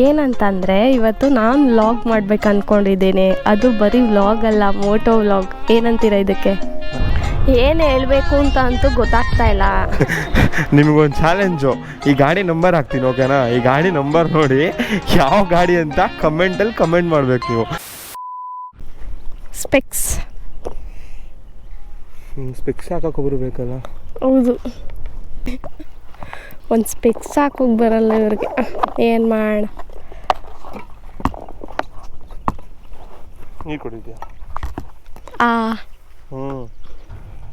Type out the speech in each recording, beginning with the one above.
ಏನಂತಂದರೆ ಇವತ್ತು ನಾನು ವ್ಲಾಗ್ ಮಾಡ್ಬೇಕು ಅಂದ್ಕೊಂಡಿದ್ದೀನಿ ಅದು ಬರೀ ವ್ಲಾಗ್ ಅಲ್ಲ ಮೋಟೋ ವ್ಲಾಗ್ ಏನಂತೀರ ಇದಕ್ಕೆ? ಏನು ಹೇಳಬೇಕು ಅಂತ ಅಂತೂ ಗೊತ್ತಾಗ್ತಾ ಇಲ್ಲ. ನಿಮಗೊಂದು ಚಾಲೆಂಜು ಈ ಗಾಡಿ ನಂಬರ್ ಹಾಕ್ತೀನಿ ಓಕೆನಾ ಈ ಗಾಡಿ ನಂಬರ್ ನೋಡಿ ಯಾವ ಗಾಡಿ ಅಂತ ಕಮೆಂಟಲ್ಲಿ ಕಮೆಂಟ್ ಮಾಡ್ಬೇಕು ನೀವು. ಸ್ಪೆಕ್ಸ್ ಸ್ಪೆಕ್ಸ್ ಹಾಕಕ್ಕೆ ಬರಬೇಕಲ್ಲ ಬೇಕಲ್ಲ? ಹೌದು. ಒಂದು ಸ್ಪೆಕ್ಸ್ ಹಾಕೋಗಿ ಬರಲ್ಲ ಇವ್ರಿಗೆ. ಏನು ಮಾಡ ನೀರು ಕುಡಿದ್ಯಾ? ಆ. ಹ್ಞೂ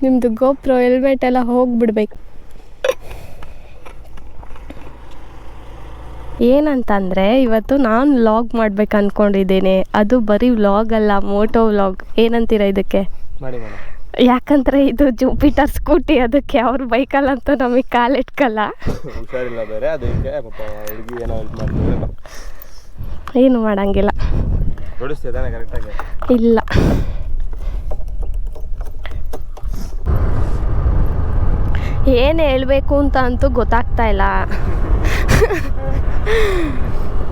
ನಿಮ್ಮದು ಗೋಪ್ರೋ ಹೆಲ್ಮೆಟ್ ಎಲ್ಲ ಹೋಗ್ಬಿಡ್ಬೇಕು. ಏನಂತಂದರೆ ಇವತ್ತು ನಾನು ವ್ಲಾಗ್ ಮಾಡ್ಬೇಕು ಅಂದ್ಕೊಂಡಿದ್ದೀನಿ ಅದು ಬರೀ ವ್ಲಾಗ್ ಅಲ್ಲ ಮೋಟೋ ವ್ಲಾಗ್ ಏನಂತೀರ ಇದಕ್ಕೆ? ಯಾಕಂದ್ರೆ ಇದು ಜೂಪಿಟರ್ ಸ್ಕೂಟಿ ಅದಕ್ಕೆ ಅವ್ರ ಬೈಕಲ್ಲಂತೂ ನಮಗೆ ಕಾಲಿಟ್ಕಲ್ಲ ಏನು ಮಾಡಂಗಿಲ್ಲ. ಹೊಡಿಸ್ತಿದ್ದಾನೆ ಕರೆಕ್ಟಾಗಿ? ಇಲ್ಲ. ಏನು ಹೇಳಬೇಕು ಅಂತ ಅಂತೂ ಗೊತ್ತಾಗ್ತಾ ಇಲ್ಲ.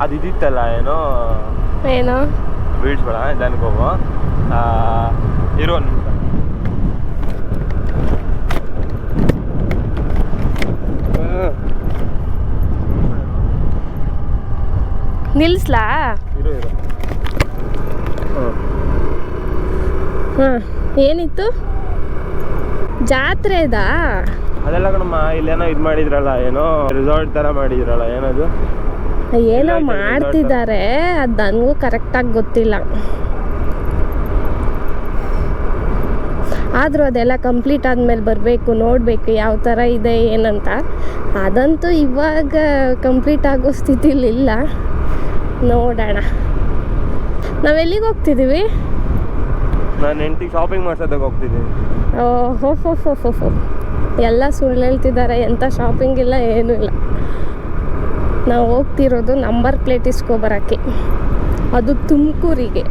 ಅದು ಇದಿತ್ತಲ್ಲ ಏನೋ? ಏನು? ಬೀಳ್ಸ್ಬೇಡ ನಿಧಾನಕ್ಕೆ ಹೋಗು. ಇರೋ ನಿಲ್ಲಿಸ್ಲಾ ಇರು ಇರು. ಹಾಂ ಏನಿತ್ತು? ಜಾತ್ರೆದಾ? ಅದೆಲ್ಲ ಕಣಮ್ಮ ಇಲ್ಲೇನೋ ಇದು ಮಾಡಿದ್ರಲ್ಲ ಏನೋ ರಿಸಾರ್ಟ್ ಥರ ಮಾಡಿದ್ರಲ್ಲ ಏನದು? ಏನೋ ಮಾಡ್ತಿದ್ದಾರೆ ಅದು ನನಗೂ ಕರೆಕ್ಟಾಗಿ ಗೊತ್ತಿಲ್ಲ. ಆದರೂ ಅದೆಲ್ಲ ಕಂಪ್ಲೀಟ್ ಆದಮೇಲೆ ಬರಬೇಕು ನೋಡಬೇಕು ಯಾವ ಥರ ಇದೆ ಏನಂತ. ಅದಂತೂ ಇವಾಗ ಕಂಪ್ಲೀಟ್ ಆಗೋ ಸ್ಥಿತಿಲಿಲ್ಲ. ನೋಡೋಣ. ನಾವೆಲ್ಲಿಗೆ ಹೋಗ್ತಿದ್ದೀವಿ ನಾನು ಹೆಂಡತಿಗೆ ಶಾಪಿಂಗ್ ಮಾಡ್ಸೋದಕ್ಕೆ ಹೋಗ್ತಿದ್ದೀನಿ. ಓಹೋ, ಹೋ ಹೋ ಹೋ ಎಲ್ಲ ಸುಳ್ಳು ಹೇಳ್ತಿದ್ದಾರೆ ಎಂಥ ಶಾಪಿಂಗ್ ಇಲ್ಲ, ಏನೂ ಇಲ್ಲ. ನಾವು ಹೋಗ್ತಿರೋದು ನಂಬರ್ ಪ್ಲೇಟ್ ಇಸ್ಕೊಬರೋಕ್ಕೆ ಅದು ತುಮಕೂರಿಗೆ.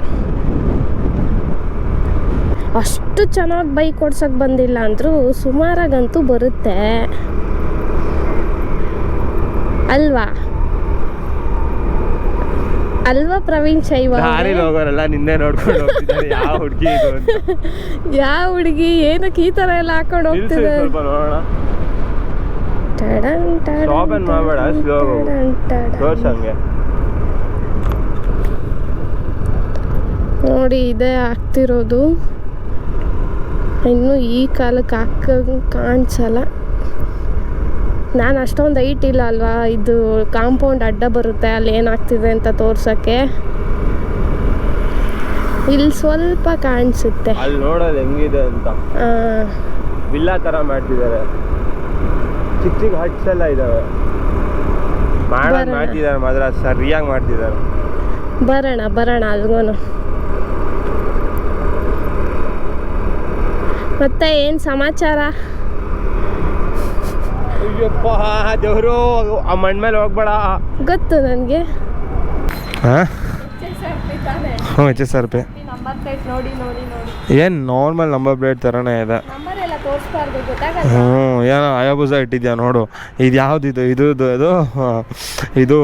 ಅಷ್ಟು ಚೆನ್ನಾಗಿ ಬೈಕ್ ಓಡ್ಸೋಕೆ ಬಂದಿಲ್ಲ ಅಂದರೂ ಸುಮಾರಾಗಂತೂ ಬರುತ್ತೆ. ಅಲ್ವಾ? ಅಲ್ವಾ ಪ್ರವೀಣ್ ಶೈವ ದಾರಿಲಿ ಹೋಗೋರೆಲ್ಲ ನಿನ್ನೆ ನೋಡ್ಕೊಂಡು ಹೋಗ್ತಿದ್ದಾರೆ. ಯಾವ ಹುಡುಗಿ ಇದು ಅಂತ. ಯಾವ ಹುಡುಗಿ? ಏನಕ್ಕೆ ಈ ತರ ಎಲ್ಲ ಹಾಕೊಂಡು ನಿಲ್ಸು ಹೋಗ್ತಿದೆ? ಸ್ವಲ್ಪ ನೋಡೋಣ. ಟಡನ್ ಟಡನ್ Stop and ಮಾಡ್ಬೇಡ, slow ಹೋಗು. ಟಡನ್ ಟಡನ್. ತೋರ್ಸ್ ಹಂಗೆ. ನೋಡಿ ಇದೇ ಆಗ್ತಿರೋದು. ಇನ್ನು ಈ ಕಾಲಕ್ಕೆ ಹಾಕ ಕಾಣಿಸಲ್ಲ. ನಾನು ಅಷ್ಟೊಂದು ಹೈಟ್ ಇಲ್ಲ ಅಲ್ವಾ? ಇದು ಕಾಂಪೌಂಡ್ ಅಡ್ಡ ಬರುತ್ತೆ ಅಲ್ಲಿ ಏನಾಗ್ತಿದೆ ಅಂತ ತೋರ್ಸೋಕ್ಕೆ. ಇಲ್ಲಿ ಸ್ವಲ್ಪ ಕಾಣಿಸುತ್ತೆ. ಅಲ್ಲಿ ನೋಡೋದು ಹೆಂಗಿದೆ ಅಂತ. ವಿಲ್ಲಾ ತರ ಮಾಡ್ತಿದ್ದಾರೆ. ಚಿಕ್ಕ ಚಿಕ್ಕ ಹಟ್ಸ್ ಎಲ್ಲ ಇದಾವೆ. ಮಾಡೋದು ಬರೋಣ. ಮಾಡ್ತಿದ್ದಾರೆ ಮಾತ್ರ ಸರಿಯಾಗಿ ಮಾಡ್ತಿದ್ದಾರೆ. ಬರೋಣ ಬರೋಣ ಅಲ್ಗೋನು. ಮತ್ತೆ ಏನು ಸಮಾಚಾರ? ಅಯ್ಯಪ್ಪ ದೇವರು ಆ ಮಣ್ಣ ಮೇಲೆ ಹೋಗ್ಬೇಡ. ಗೊತ್ತು ನನಗೆ. ಹಾಂ? ಹ್ಞೂ H S R P. Number plate ನೋಡಿ ನೋಡಿ ನೋಡಿ. ಏನು ನಾರ್ಮಲ್ ನಂಬರ್ ಪ್ಲೇಟ್ ಥರನೇ ಇದೆ. ನಂಬರ್ ಎಲ್ಲ ತೋರಿಸ್ಬಾರ್ದು ಗೊತ್ತಾಗಲ್ಲ? ಹ್ಞೂ ಏನೋ ಅಯಾಬುಸ ಇಟ್ಟಿದ್ಯಾ ನೋಡು. ಇದು ಯಾವ್ದು ಇದು ಇದು ಇದು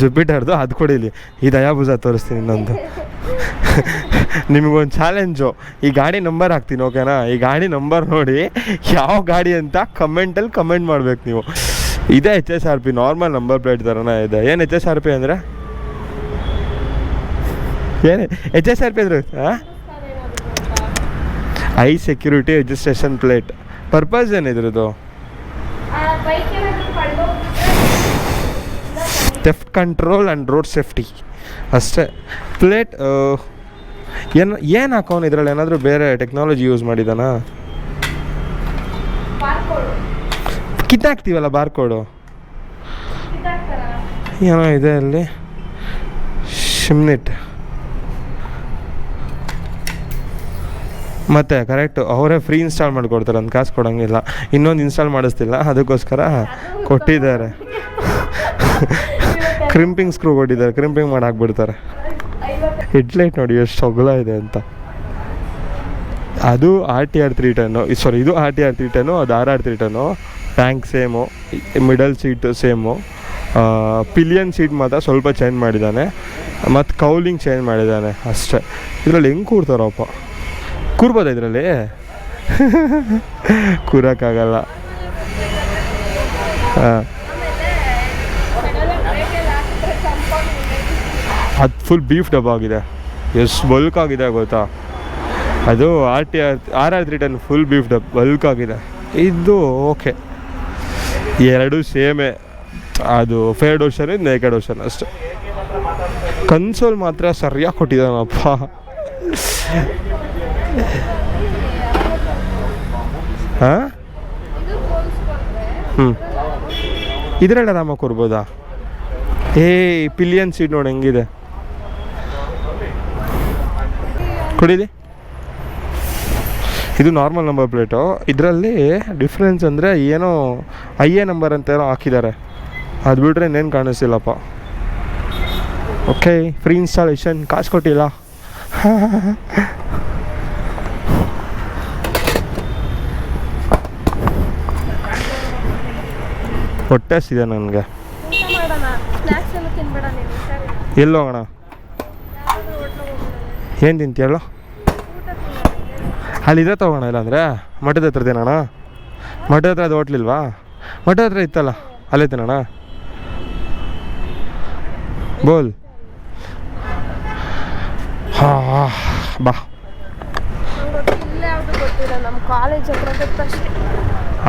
ಜುಪಿಟರ್ದು ಅದು ಕೊಡಿಲಿ ಇದು ಅಯಾಬುಸ ತೋರಿಸ್ತೀನಿ ಇನ್ನೊಂದು ನಿಮಗೊಂದು ಚಾಲೆಂಜು ಈ ಗಾಡಿ ನಂಬರ್ ಹಾಕ್ತೀನಿ ಓಕೆನಾ ಈ ಗಾಡಿ ನಂಬರ್ ನೋಡಿ ಯಾವ ಗಾಡಿ ಅಂತ ಕಮೆಂಟಲ್ಲಿ ಕಮೆಂಟ್ ಮಾಡ್ಬೇಕು ನೀವು. ಇದೇ H S R P normal number plate ಥರನೇ ಇದೆ. ಏನು ಎಚ್ ಎಸ್ ಆರ್ ಪಿ ಅಂದರೆ? ಏನು ಎಚ್ ಎಸ್ ಆರ್ ಪಿ ಅಂದರೆ? High security registration plate purpose ಏನಿದ್ರದು theft control and road safety ಅಷ್ಟೇ. ಪ್ಲೇಟ್ ಏನು ಏನು ಹಾಕೋನು ಇದರಲ್ಲಿ ಏನಾದರೂ ಬೇರೆ ಟೆಕ್ನಾಲಜಿ ಯೂಸ್ ಮಾಡಿದಾನಾ ಕಿತ್ತಾಕ್ತೀವಲ್ಲ ಬಾರ್ಕೋಡು ಏನೋ ಇದೆ ಅಲ್ಲಿ. ಶಿಮ್ನಿಟ್ ಮತ್ತೆ ಕರೆಕ್ಟು ಅವರೇ ಫ್ರೀ ಇನ್ಸ್ಟಾಲ್ ಮಾಡಿಕೊಡ್ತಾರೆ ಅಂತ ಕಾಸು ಕೊಡೋಂಗಿಲ್ಲ. ಇನ್ನೊಂದು ಇನ್ಸ್ಟಾಲ್ ಮಾಡಿಸ್ತಿಲ್ಲ ಅದಕ್ಕೋಸ್ಕರ ಕೊಟ್ಟಿದ್ದಾರೆ. ಕ್ರಿಂಪಿಂಗ್ ಸ್ಕ್ರೂ ಕೊಟ್ಟಿದ್ದಾರೆ ಕ್ರಿಂಪಿಂಗ್ ಮಾಡಿ ಹಾಕ್ಬಿಡ್ತಾರೆ. ಹೆಡ್ಲೈಟ್ ನೋಡಿ ಎಷ್ಟು ಸೊಗಲ ಇದೆ ಅಂತ. ಅದು R T R three ten sorry ಇದು R T R three ten ಅದು R R three ten tank same middle seat same pillion seat ಮಾತ್ರ ಸ್ವಲ್ಪ ಚೇಂಜ್ ಮಾಡಿದ್ದಾನೆ. ಮತ್ತು ಕೌಲಿಂಗ್ ಚೇಂಜ್ ಮಾಡಿದ್ದಾನೆ ಅಷ್ಟೇ. ಇದರಲ್ಲಿ ಹೆಂಗೆ ಕೂರ್ತಾರಪ್ಪ? ಕೂರ್ಬೋದಾ ಇದರಲ್ಲಿ? ಕೂರಕ್ಕಾಗಲ್ಲ. ಹಾಂ ಫುಲ್ ಬೀಫ್ ಡಬ್ಬ ಆಗಿದೆ. ಎಷ್ಟು ಬಲ್ಕ್ ಆಗಿದೆ ಗೊತ್ತಾ? ಅದು R T R R R three ten full beefed up bulk ಆಗಿದೆ. ಇದು ಓಕೆ ಎರಡು ಸೇಮೇ. ಅದು ಫೇರ್ಡ್ ಓಷನ್ ನೇಕೆಡ್ ಓಷನ್ ಅಷ್ಟೆ. ಕನ್ಸೋಲ್ ಮಾತ್ರ ಸರಿಯಾಗಿ ಕೊಟ್ಟಿದ್ದಾನಪ್ಪ. ಹಾಂ? ಹ್ಞೂ ಇದರಲ್ಲಿ ಆರಾಮಾಗಿ ಕೊಡ್ಬೋದಾ? ಏ ಪಿಲಿಯನ್ ಸೀಟ್ ನೋಡಿ ಹೆಂಗಿದೆ. ಕುಡೀಲಿ ಇದು ನಾರ್ಮಲ್ ನಂಬರ್ ಪ್ಲೇಟು ಇದರಲ್ಲಿ ಡಿಫ್ರೆನ್ಸ್ ಅಂದರೆ ಏನೋ ಐ ಎ ನಂಬರ್ ಅಂತ ಏನೋ ಹಾಕಿದ್ದಾರೆ. ಅದು ಬಿಟ್ಟರೆ ಇನ್ನೇನು ಕಾಣಿಸ್ತಿಲ್ಲಪ್ಪ. ಓಕೆ ಫ್ರೀ ಇನ್ಸ್ಟಾಲೇಷನ್ ಕಾಸು ಕೊಟ್ಟಿಲ್ಲ. ಹೊಟ್ಟೆ ಇದೆ ನನಗೆ. ಊಟ ಮಾಡೋಣ ಸ್ನ್ಯಾಕ್ಸ್ ಎಲ್ಲ ತಿನ್ಬೇಡ ನೀನು ಸರಿ ಎಲ್ಲಿ ಹೋಗೋಣ ಏನು ಅಲ್ಲಿ? ಇದ್ರೆ ಅಲ್ಲಿದೆ ತಗೋಣ ಇಲ್ಲಾಂದರೆ? ಮಠದ ಹತ್ರ ತಿನ್ನೋಣ ಮಠದ ಹತ್ರ ಅದು ಹೋಟ್ಲಿಲ್ವಾ ಮಠದ ಹತ್ರ ಇತ್ತಲ್ಲ, ಅಲ್ಲೇ ತಿನ್ನೋಣ ಬೋಲ್. ಹಾ ಬಾ.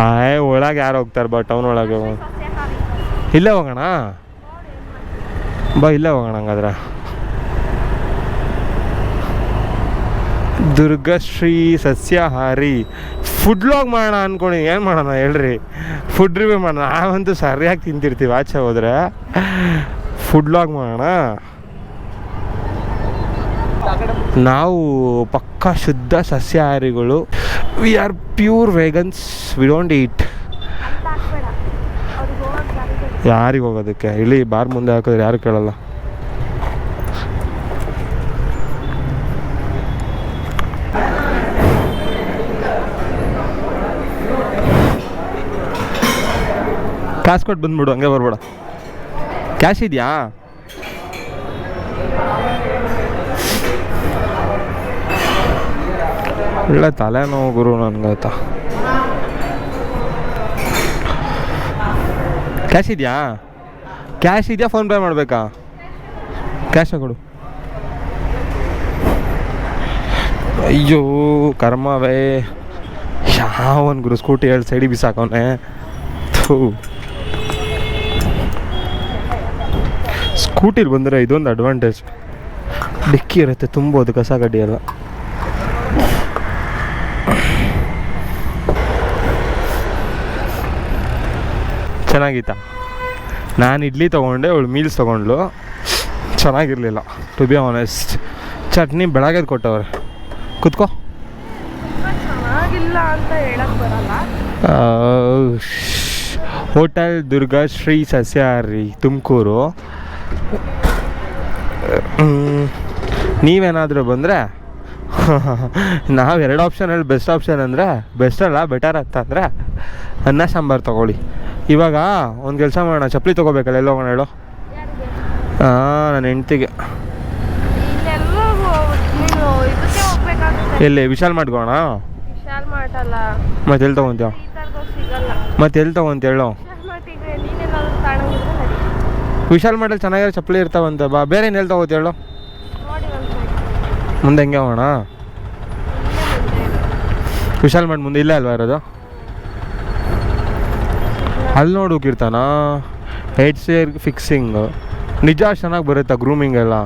ಆಯ್ ಒಳಗೆ ಯಾರು ಹೋಗ್ತಾರೆ ಬಾ ಟೌನ್ ಒಳಗೆ ಇಲ್ಲೇ ಹೋಗೋಣ? ಬಾ, ಇಲ್ಲೇ ಹೋಗೋಣ ಹಂಗಾದ್ರೆ. ದುರ್ಗಶ್ರೀ ಸಸ್ಯಾಹಾರಿ. ಫುಡ್ ಲಾಗ್ ಮಾಡೋಣ ಅನ್ಕೊಂಡು. ಏನು ಮಾಡೋಣ ಹೇಳ್ರಿ? ಫುಡ್ ರಿವ್ಯೂ ಮಾಡೋಣ. ನಾವಂತೂ ಸರಿಯಾಗಿ ತಿಂತಿರ್ತೀವಿ ಆಚೆ ಹೋದ್ರೆ. ಫುಡ್ ಲಾಗ್ ಮಾಡೋಣ. ನಾವು ಪಕ್ಕಾ ಶುದ್ಧ ಸಸ್ಯಾಹಾರಿಗಳು. We are pure vegans we don't eat ಯಾರಿಗೆ ಹೋಗೋದಕ್ಕೆ? ಇಲ್ಲಿ ಬಾರ್ ಮುಂದೆ ಹಾಕಿದ್ರೆ ಯಾರು ಕೇಳಲ್ಲ. ಕಾಸು ಕೊಟ್ಟು ಬಂದ್ಬಿಡು, ಹಂಗೆ ಬರ್ಬೇಡ. ಕ್ಯಾಶ್ ಇದೆಯಾ? ಒಳ್ಳೆ ತಲೆನೋವು ಗುರು ನನಗಾಯ್ತಾ ಕ್ಯಾಶ್ ಇದೆಯಾ? ಕ್ಯಾಶ್ ಇದೆಯಾ ಫೋನ್ಪೇ ಮಾಡಬೇಕಾ? ಕ್ಯಾಶ ಕೊಡು. ಅಯ್ಯೋ, ಕರ್ಮವೇ. ಯಾವನ್ ಗುರು ಸ್ಕೂಟಿ ಎರಡು ಸೈಡಿಗೆ ಬಿಸಾಕವನೆ ಥೂ. ಸ್ಕೂಟಿಲಿ ಬಂದರೆ ಇದೊಂದು ಅಡ್ವಾಂಟೇಜ್ ಡಿಕ್ಕಿ ಇರುತ್ತೆ ತುಂಬೋದು ಕಸ ಕಡ್ಡಿ ಎಲ್ಲ. ಚೆನ್ನಾಗಿತ್ತ ನಾನು ಇಡ್ಲಿ ತೊಗೊಂಡೆ ಅವಳು ಮೀಲ್ಸ್ ತೊಗೊಂಡ್ಲು ಚೆನ್ನಾಗಿರಲಿಲ್ಲ ಟು ಬಿ ಆನೆಸ್ಟ್ ಚಟ್ನಿ ಬೆಳಗ್ಗೆ ಕೊಟ್ಟವ್ರೆ. ಕುತ್ಕೋ. ಹೋಟೆಲ್ ದುರ್ಗಾ ಶ್ರೀ ಸಸ್ಯಾಹಾರಿ ತುಮಕೂರು. ನೀವೇನಾದರೂ ಬಂದರೆ ನಾವು ಎರಡು ಆಪ್ಷನಲ್ಲಿ ಬೆಸ್ಟ್ ಆಪ್ಷನ್ ಅಂದರೆ ಬೆಸ್ಟ್ ಅಲ್ಲ ಬೆಟರ್ ಅಂತಂದರೆ ಅನ್ನ ಸಾಂಬಾರು ತೊಗೊಳ್ಳಿ. ಇವಾಗ ಒಂದು ಕೆಲಸ ಮಾಡೋಣ ಚಪ್ಪಲಿ ತೊಗೋಬೇಕಲ್ಲ ಎಲ್ಲಿ ಹೋಗೋಣ ಹೇಳು? ಹಾಂ ನನ್ನ ಹೆಂಡ್ತಿಗೆ. ಎಲ್ಲಿ ವಿಶಾಲ್ ಮಾಡ್ಕೋಣ ಮತ್ತೆ ಎಲ್ಲಿ ತೊಗೊಂತೀವ ಮತ್ತೆ ಎಲ್ಲಿ ತೊಗೊಂತ ಹೇಳು ವಿಶಾಲ್ ಮಾರ್ಟಿಗೆ ನೀನೇನಾದ್ರು ತಗೊಂಡಿದ್ರೆ ನಡಿ ವಿಶಾಲ್ ಮಾಡಲ್ ಚೆನ್ನಾಗಿರೋ ಚಪ್ಪಲಿ ಇರ್ತಾವಂತೆ. ಬಾ, ಬೇರೆ ಏನು ಹೇಳ್ತಾ ತೊಗೋತಿ ಹೇಳು. ಮುಂದೆ ಹೆಂಗೆ ಹೋಗೋಣ? ವಿಶಾಲ್ ಮಾಡಿ ಮುಂದೆ ಇಲ್ಲ ಅಲ್ವಾ ಇರೋದು? ಅಲ್ಲಿ ನೋಡು ಕೀರ್ತನ. ಹೆಡ್ ಸೇರ್ ಫಿಕ್ಸಿಂಗ್ ನಿಜ ಚೆನ್ನಾಗಿ ಬರುತ್ತಾ ಗ್ರೂಮಿಂಗ್ ಎಲ್ಲ.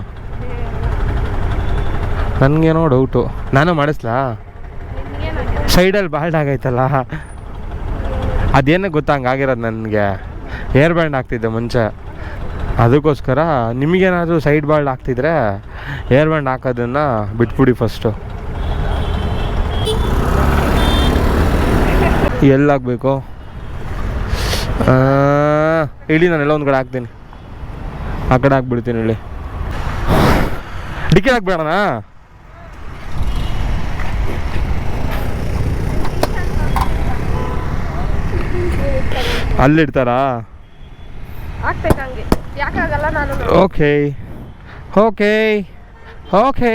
ನನಗೇನೋ ಡೌಟು ನಾನು ಮಾಡಿಸ್ಲಾ? ಸೈಡಲ್ಲಿ ಬಾಲ್ಡ್ ಆಗೈತಲ್ಲ. ಅದೇನೇ ಗೊತ್ತಾ ಆಗಿರೋದು ನನಗೆ. ಏರ್ ಬ್ಯಾಂಡ್ ಆಗ್ತಿದ್ದೆ ಮುಂಚೆ. ಅದಕ್ಕೋಸ್ಕರ ನಿಮಗೇನಾದರೂ ಸೈಡ್ ಬಾಲ್ಡ್ ಹಾಕ್ತಿದ್ರೆ ಏರ್ ಬ್ಯಾಂಡ್ ಹಾಕೋದನ್ನು ಬಿಟ್ಬಿಡಿ ಫಸ್ಟು ಎಲ್ಲಾಗಬೇಕು? ಇಳಿ ಎಲ್ಲ ಒಂದು ಕಡೆ ಹಾಕ್ತೀನಿ. ಆ ಕಡೆ ಹಾಕ್ಬಿಡ್ತೀನಿ ಹೇಳಿ ಡಿಕ್ಕಿ ಹಾಕ್ಬೇಡಣ ಅಲ್ಲಿಡ್ತಾರಾ? ಆಗ್ಬೇಕು ಹಂಗೆ. ಯಾಕಾಗಲ್ಲ ನಾನು. Okay okay okay